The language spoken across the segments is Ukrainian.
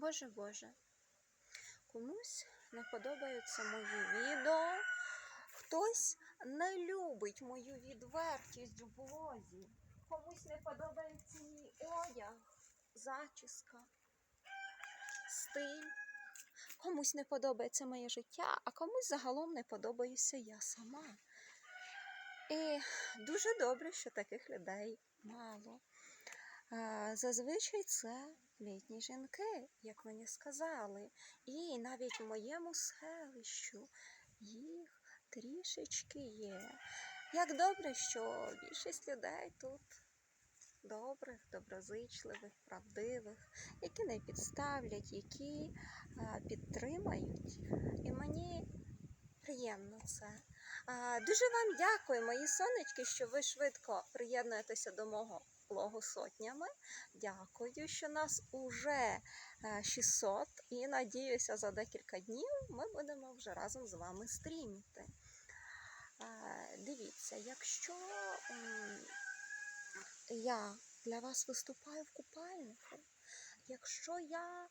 Боже Боже, комусь не подобаються мої відео, хтось не любить мою відвертість в блозі, комусь не подобається мій одяг, зачіска, стиль. Комусь не подобається моє життя, а комусь загалом не подобаюся я сама. І дуже добре, що таких людей мало. Зазвичай це літні жінки, як мені сказали. І навіть в моєму селищу їх трішечки є. Як добре, що більшість людей тут добрих, доброзичливих, правдивих, які не підставлять, які підтримають. І мені приємно це. Дуже вам дякую, мої сонечки, що ви швидко приєднуєтеся до мого блогу сотнями. Дякую, що нас уже е, 600 і надіюся, за декілька днів ми будемо вже разом з вами стріміти. Е, Дивіться, якщо я для вас виступаю в купальнику, якщо я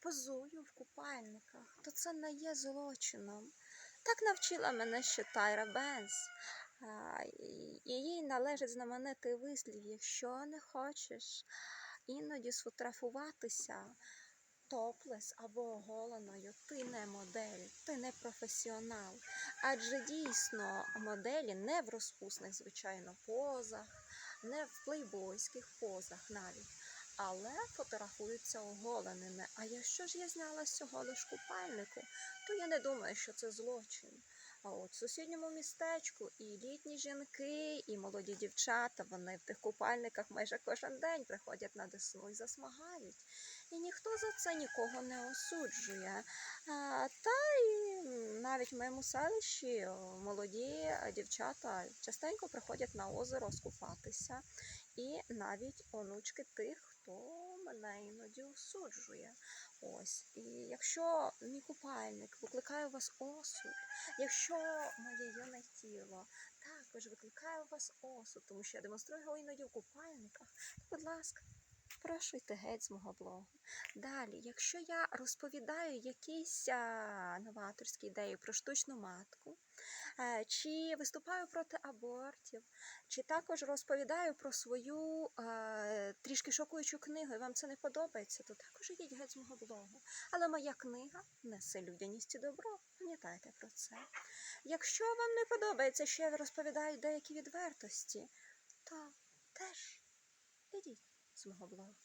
позую в купальниках, то це не є злочином. Так навчила мене ще Тайра Бенс. Їй належить знаменитий вислів, якщо не хочеш іноді сфотографуватися топлес або оголеною, ти не модель, ти не професіонал. Адже дійсно моделі не в розпусних, звичайно, позах, не в плейбойських позах навіть. Але фотографуються оголеними. А якщо ж я знялась цього лиш купальнику, то я не думаю, що це злочин. А от в сусідньому містечку і літні жінки, і молоді дівчата, вони в тих купальниках майже кожен день приходять на десну і засмагають. І ніхто за це нікого не осуджує. Та і навіть в моєму селищі молоді дівчата частенько приходять на озеро скупатися. І навіть онучки тих, хто мене іноді осуджує. Ось. І якщо мій купальник викликає у вас осуд, якщо моє юне тіло також викликає у вас осуд, тому що я демонструю його іноді в купальниках, то, будь ласка, прошу йти геть з мого блогу. Далі, якщо я розповідаю якісь а, новаторські ідеї про штучну матку, е, чи виступаю проти абортів, чи також розповідаю про свою е, трішки шокуючу книгу, і вам це не подобається, то також йдіть геть з мого блогу. Але моя книга несе людяність і добро. Пам'ятайте про це. Якщо вам не подобається, що я розповідаю деякі відвертості, то теж ідіть з мого блогу.